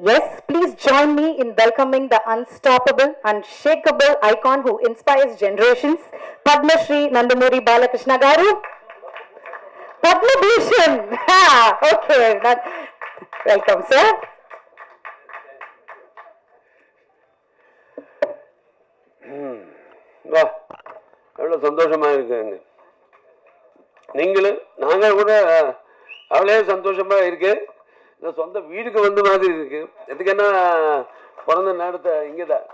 Yes, please join me in welcoming the unstoppable, unshakable icon who inspires generations, Padma Shri Nandamuri Balakrishna Garu. Padma Bhushan. Okay. that- Welcome, sir. வா எவ்வளோ சந்தோஷமாக இருக்குங்க நீங்களும் நாங்கள் கூட அவ்வளோ சந்தோஷமாக இருக்குது இந்த சொந்த வீடுக்கு வந்த மாதிரி இருக்கு. எதுக்குன்னா பிறந்த நேரத்தை இங்கே தான்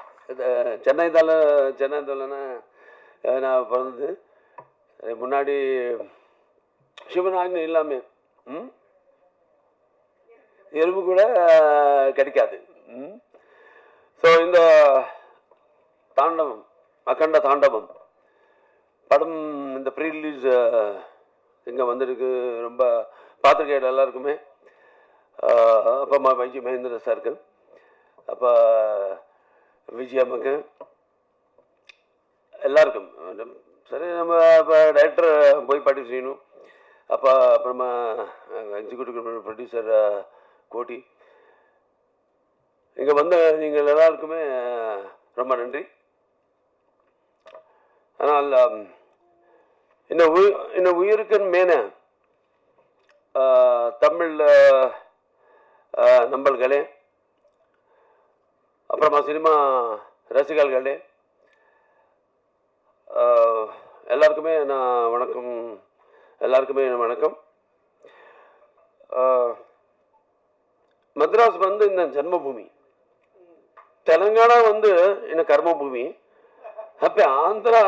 சென்னை தலை சென்னை தாலனா நான் பிறந்தது. முன்னாடி சிவனாக்னி இல்லாமே ம்? எறும்பு கூட கிடைக்காது. ம்? ஸோ இந்த தாண்டவம் அகண்ட தாண்டவம் படம் இந்த ப்ரீ ரிலீஸ் இங்கே வந்திருக்கு. ரொம்ப பார்த்துருக்கேன் எல்லாருக்குமே. அப்பா அம்மா வைஜி மகேந்திர சாருக்கு அப்போ விஜய் எல்லாருக்கும் சரி நம்ம இப்போ டைரக்டர் போய் பாட்டி செய்யணும். அப்போ அப்புறமா எக்ஸிக்யூட்டிவ் ப்ரொடியூசர் கோட்டி. இங்கே வந்த நீங்கள் எல்லாருக்குமே ரொம்ப நன்றி. ஆனால் இந்த உயிர் இந்த உயிருக்குன்னு மேன தமிழில் நம்பல்களே அப்புறமா சினிமா ரசிகர்களே எல்லாருக்குமே நான் வணக்கம் எல்லாருக்குமே வணக்கம் ஆஹ், வந்து இந்த ஜென்மபூமி தெலங்கானா வந்து இந்த கர்மபூமி அப்போ ஆந்திரா